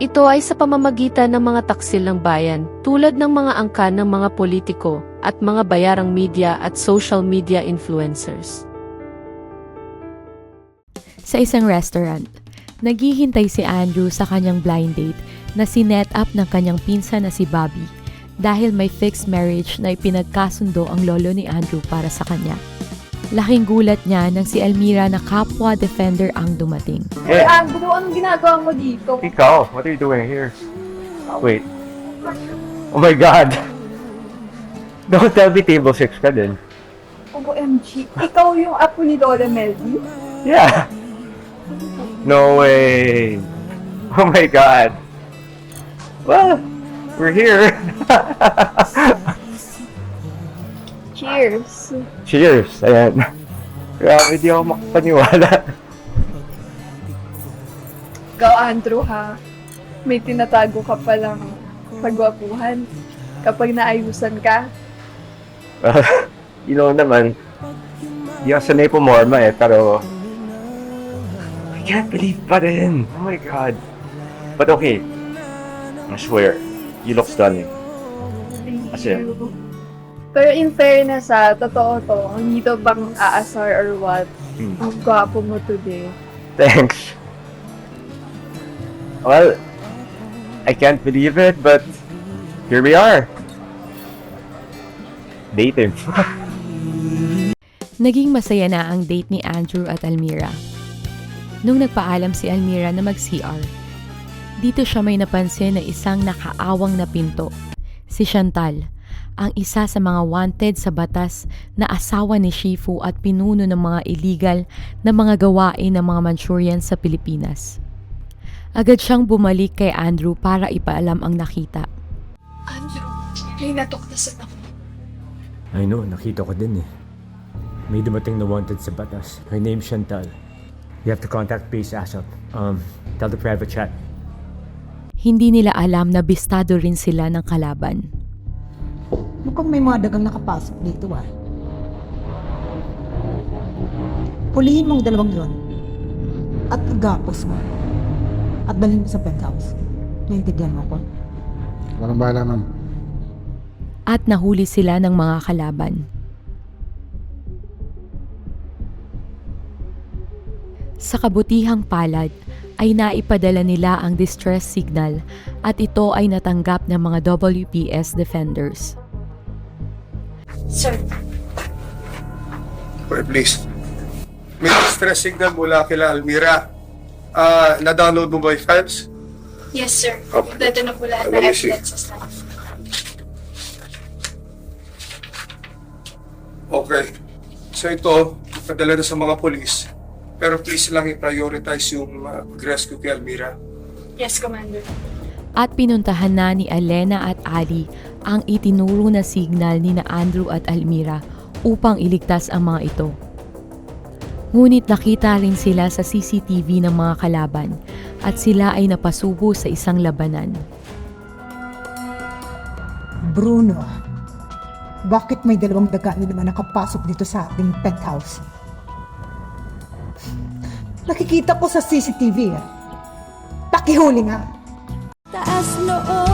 Ito ay sa pamamagitan ng mga taksil ng bayan tulad ng mga angkan ng mga politiko at mga bayarang media at social media influencers. Sa isang restaurant, naghihintay si Andrew sa kanyang blind date na sinet up ng kanyang pinsan na si Bobby dahil may fixed marriage na ipinagkasundo ang lolo ni Andrew para sa kanya. Laking gulat niya nang si Elmira na kapwa defender ang dumating. Hey, Andrew, anong ginagawa mo dito? ikaw, what are you doing here? Wait. Oh my God. Don't tell me table 6 ka din. OMG, ikaw yung apo ni Lola Melody? Yeah. No way. Oh my God. Well, we're here. Cheers! Cheers. Ayan. Grabe, di ako makapaniwala. Ikaw, Andrew, ha? May tinatago ka palang pagwapuhan. Kapag naayusan ka, you know naman, di ako sanay pumorma eh, pero I can't believe pa rin. Oh my God. But okay. I swear, you look stunning. thank As in? you. Pero in fairness, ha, totoo to. Hindi to bang aasar or what? Hmm. Ang gwapo mo today. Thanks. Well, I can't believe it, but here we are. Dating. Naging masaya na ang date ni Andrew at Almira. Nung nagpaalam si Almira na mag-CR, dito siya may napansin na isang nakaawang na pinto. Si Chantal, ang isa sa mga wanted sa batas na asawa ni Shifu at pinuno ng mga illegal na mga gawain ng mga Manchurian sa Pilipinas. Agad siyang bumalik kay Andrew para ipaalam ang nakita. Andrew, may natuklasan ako. I know, nakita ko din eh. May dumating na wanted sa batas. Her name's Chantal. You have to contact Base ASAP. Um, tell the private chat. Hindi nila alam na bistado rin sila ng kalaban. Mukhang may mga dagang nakapasok dito ah. Pulihin mong dalawang yon. At agapos mo. At dalhin mo sa penthouse. Naintindihan mo ko? Walang bahala, ma'am. At nahuli sila ng mga kalaban. Sa kabutihang palad ay naipadala nila ang distress signal at ito ay natanggap ng mga WPS defenders. Sir, Okay, please. May distress signal mula kila Almira. Ah, na-download mo ba yung files? Yes, sir. Okay. Dito na po lahat Let ng me see. evidences na. Okay. So ito, padala na sa mga polis. Pero please lang i-prioritize yung uh, rescue kay Almira. Yes, Commander. At pinuntahan na ni Elena at Ali ang itinuro na signal ni na Andrew at Almira upang iligtas ang mga ito. Ngunit nakita rin sila sa CCTV ng mga kalaban at sila ay napasubo sa isang labanan. Bruno, bakit may dalawang daga na naman nakapasok dito sa ating penthouse? Nakikita ko sa CCTV ah. Pakihuli nga. as no